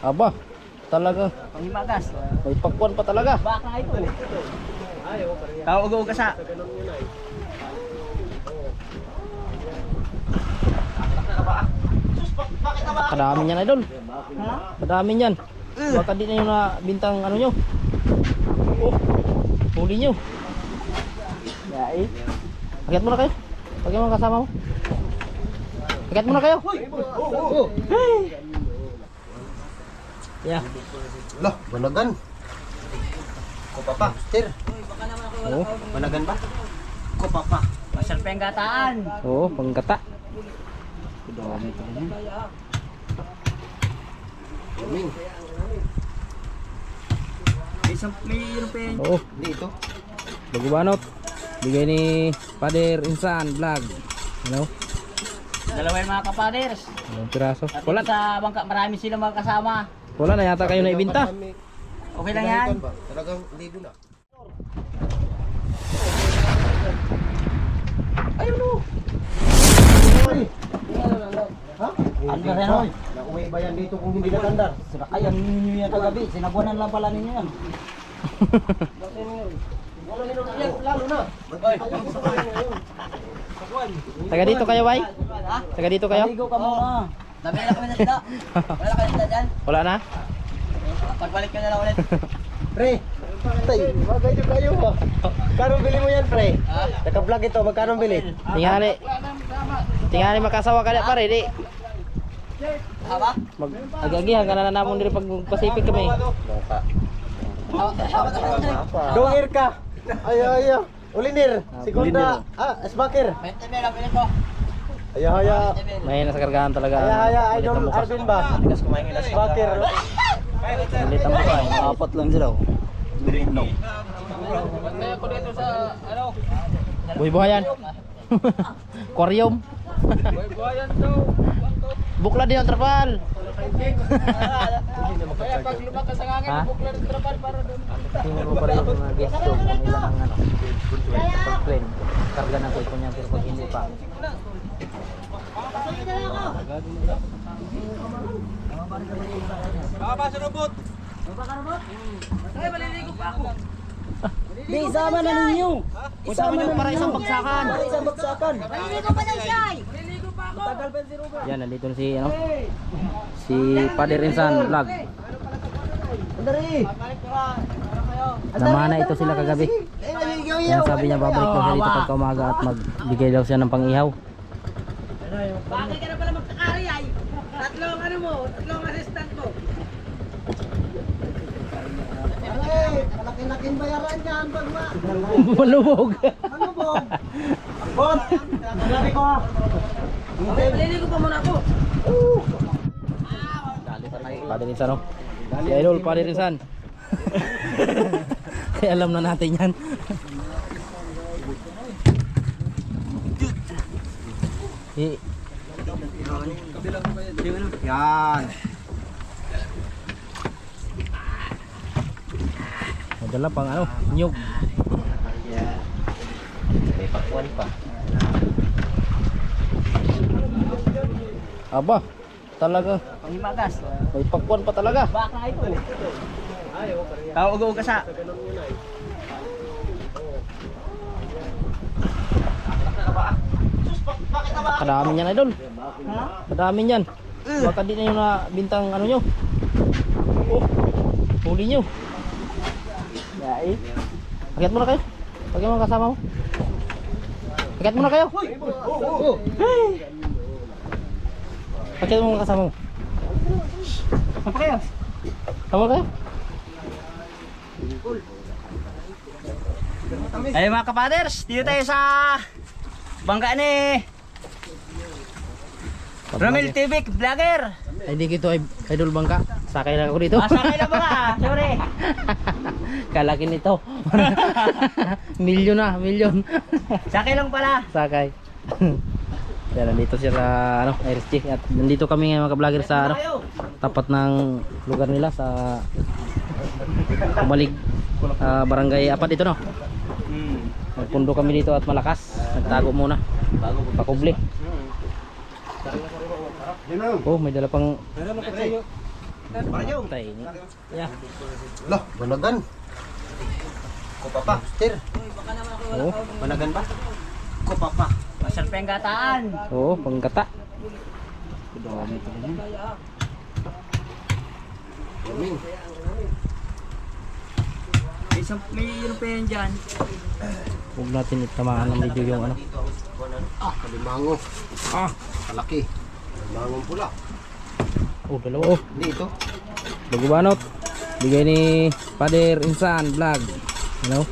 Aba, talaga. Panghimagas. May pakwan pa talaga. Baka ito. Kaugo ka sa. Kadami niyan idol. Ha? Kadami niyan. Baka di na yung nabintang ano nyo. Oh, huli nyo. Yai. Akyat muna kayo. Pag yung mga kasama mo. Akyat muna kayo. Yeah. Lah, managan. Ko papa, sir. Oo, Managan ba? Ko papa. Masal pa yung gataan. oo, panggata. Ming, Isang mayroon pa yun. Oo, dito. bagubanot. Bigay ni Father Insan Vlog. Ano? Dalawa yung mga kapaders. Ilang piraso. Wala, sa bangka marami silang mga kasama. Wala na yata kayo na ibinta. Okay lang yan. Ba? Talagang libo na. Ha? Ano rin, hoy? Nauwi ba yan dito kung hindi natandar? Sira kayo ninyo yan kagabi. Sinabunan lang pala ninyo yan. Wala nilo lalo na. Taga dito kayo? Ha? Taga dito kayo? Ligo ka muna. Dami na kami na sila. Wala na dyan. Wala na? Pagbalik ka na lang ulit. Pre, tay, magay nyo kayo ba? Magkano bili mo yan, pre? Ha? Naka-vlog ito, magkano bili? Tingali. Tingali makasawa ka na pare, di. Haba? Mag agagihan ka na na namon diri pag Pacific kami. Haba Dongir ka. Ayo, ayo. Ulinir. Segunda. Ah, Smaker. 20 mil ang pinito. Ayo, ayo. 20 mil. May nasa kargahan talaga. Malit ang Idol. Arvin ba? Smaker. Malit ang mukha. Apat lang sila. Buhay buhayan. Aquarium. Bukla din ang trapal. Kaya pag lumakas ang hangin, Ha? bukla ng trapal para doon. Mo pa rin yung mga guest ko kung ilan ang ano. Pag plane. Karga ng kuko niya pero pag hindi pa. Di, isama na ninyo. Isama niyo para isang bagsakan. Isang bagsakan. Yan, nandito na si ano? Si Father Insan vlog. Namana ito sila kagabi. Yan sabi niya babalik daw siya dito pagka umaga at magbigay daw siya ng pang-ihaw. Bakit ka na pala magkakari ay? Tatlong ano mo, tatlong assistant mo. Ay, malaki-laking bayaran yan, bagma. Malubog. Po? Bon, sabi ko ha. Maliligo pa muna ako. Father Insan no? Si Idol, Father Insan. Kaya alam na natin yan. I Yan. Madala pang ano, nyug. May pakwan pa. Aba, talaga. Panghimagas. May pakwan pa talaga. Baka ito. Kaugo ka sa. Kadami niyan idol. Ha? Kadami niyan. Baka di na yung nabintang ano nyo. Oh, huli nyo. Yai. Akyat muna kayo. Pag yung mga kasama mo. Akyat muna kayo. Mo mga kasama mo. Apa kayo? Tama kayo? Ay mga kapaders, dito tayo sa bangka ni Ramil TV Vlogger. Ay, hindi kito ay idol bangka. Sakay lang ako dito. Ah, sakay na ba ka? Sorry. Kalaki nito. milyon na, milyon. Sakay lang pala. Sakay. Yan, nandito siya sa ano, RSG at nandito kami ngayon mga vlogger sa ano, tapat ng lugar nila sa Kumalig ah, barangay apat ito no. Hmm. Nagpundo kami dito at malakas. Nagtago muna. Pakubli. Oh, may dala pang Tay. Yeah. Lah. Ko papa, stir. Oo. Banagan ba? Masal pa yung gataan. Oo, panggata. Gaming. May, isang, may yun pa yan dyan. Huwag natin itamaan ng video yung ano. Ah, kalimango. Ah. Kalaki. Kalimangong pula. Oh, dalawa oh. Hindi ito. Bago banot. Bigay ni Father Insan Vlog. Ano?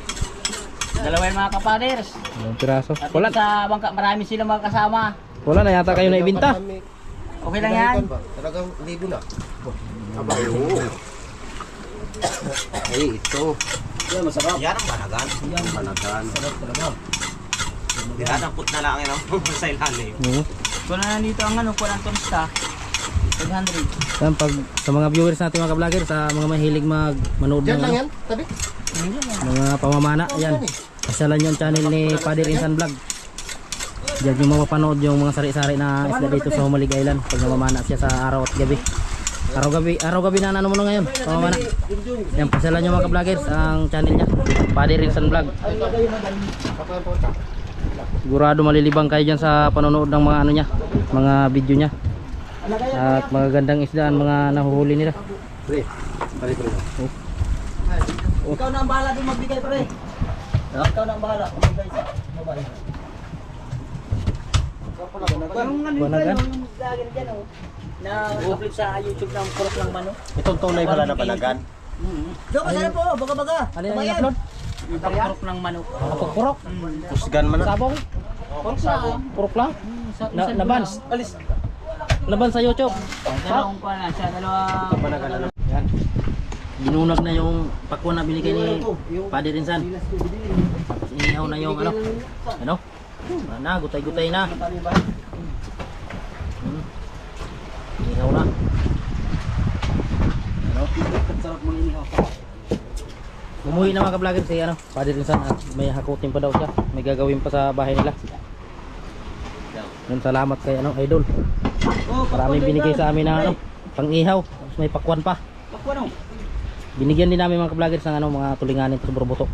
Dalawa yung mga kapaders. Ilang piraso. At Wala, dito sa bangka, marami silang mga kasama. wala na yata kayo na ibinta. Okay lang yan. Talagang libo na. Aba, oo. Ay, ito. Yan, masarap. Yan ang banagan. Yan, banagan. Sarap talaga. Dinadampot na lang yun sa ilalim. Kung na nandito ang ano, kung ang tonsta, 500. Yan, pag sa mga viewers natin mga vlogger, sa mga mahilig mag manood Diyan ng lang ano, yan, tabi. mga pamamana, yan. Pasalan yung channel ni Father Insan Vlog. Diyan yung mapapanood yung mga sari-sari na isda dito sa Humalig Island pag namamana siya sa araw at gabi. Araw gabi, araw gabi na ano mo na ngayon, pamamana. Yan, pasalan yung mga vloggers ang channel niya. Father Insan Vlog. Sigurado malilibang kayo dyan sa panonood ng mga ano niya, mga video niya. At mga gandang isdaan, mga nahuhuli nila. Pre, balik ko na. Ikaw na ang bahala din magbigay pre. Ikaw na ang bahala magbigay sa babae. Dyan oh. Na upload sa YouTube ng kurot ng mano. Itong tunay pala na banagan. Diyo ka sana po, baga-baga. Ano yung i-upload? Yung kurot ng mano. Kapag-purok? Pusgan man na. Sabong? Purok lang? Na, naban? Alis. Naban sa YouTube? Dalawang pa na siya, dalawa. Yan. Binunag na yung pakwan na binigay ni Padre Rinsan. Inihaw na yung ano. Ano? Na, gutay-gutay na. Hmm. Inihaw na. Ano? Umuwi na mga ka-vlogger si ano, Padre Rinsan at may hakutin pa daw siya. May gagawin pa sa bahay nila. Yun, salamat kay ano, Idol. Maraming binigay sa amin na ano, pang-ihaw. May pakwan pa. Bakwa no? Binigyan din namin mga ka-vloggers ng ano, mga tulinganin sa Burbuto.